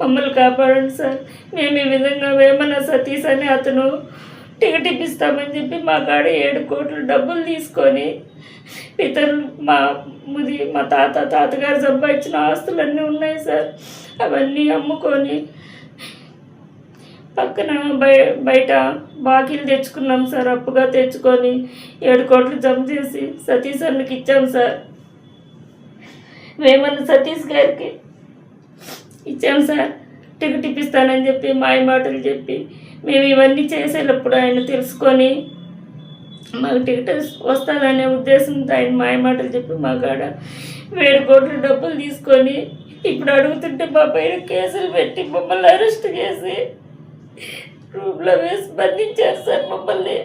మమ్మల్ని కాపాడండి సార్. మేము ఈ విధంగా వేమన సతీష్ అని అతను టికెట్ ఇప్పిస్తామని చెప్పి మా కాడ ఏడు కోట్లు డబ్బులు తీసుకొని ఇతరులు మా ముది మా తాత తాతగారు సంపాదించిన ఆస్తులన్నీ ఉన్నాయి సార్. అవన్నీ అమ్ముకొని పక్కన బయ బయట బాకీలు తెచ్చుకున్నాం సార్. అప్పుగా తెచ్చుకొని ఏడు కోట్లు జమ చేసి సతీష్ అన్నకి ఇచ్చాం సార్. వేమన్న సతీష్ గారికి ఇచ్చాం సార్. టికెట్ ఇప్పిస్తానని చెప్పి మాయ మాటలు చెప్పి మేము ఇవన్నీ చేసేటప్పుడు ఆయన తెలుసుకొని మాకు టికెట్ వస్తుందనే ఉద్దేశంతో ఆయన మాయ మాటలు చెప్పి మా కాడ వేడి కోట్ల డబ్బులు తీసుకొని ఇప్పుడు అడుగుతుంటే మా పైన కేసులు పెట్టి మమ్మల్ని అరెస్ట్ చేసి రూమ్లో వేసి బంధించారు సార్ మమ్మల్ని.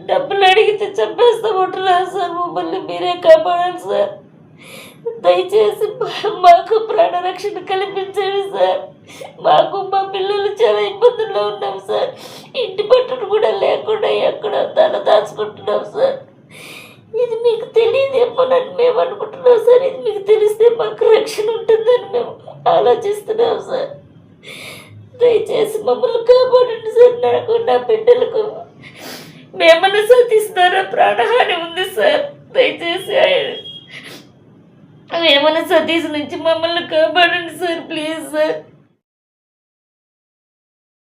డబ్బులు అడిగితే చంపేస్తామంటున్నారు సార్ మమ్మల్ని. మీరే కాపాడాలి సార్. దయచేసి మా- మాకు ప్రాణరక్షణ కల్పించండి సార్. మాకు మా పిల్లలు చాలా ఇబ్బందుల్లో ఉన్నాం సార్. ఇంటి పట్టును కూడా లేకుండా ఎక్కడ తల దాచుకుంటున్నాం సార్. ఇది మీకు తెలియదేమోనని మేము అనుకుంటున్నాం సార్. ఇది మీకు తెలిస్తే మాకు రక్షణ ఉంటుందని మేము ఆలోచిస్తున్నాం సార్. దయచేసి మమ్మల్ని కాపాడండి సార్. నాకు నా బిడ్డలకు మేమన్నా సతీస్తున్నారా ప్రాణహాని ఉంది సార్. దయచేసి ఆయన ఏమైనా సతీష్ నుంచి మమ్మల్ని కాపాడండి సార్ ప్లీజ్ సార్.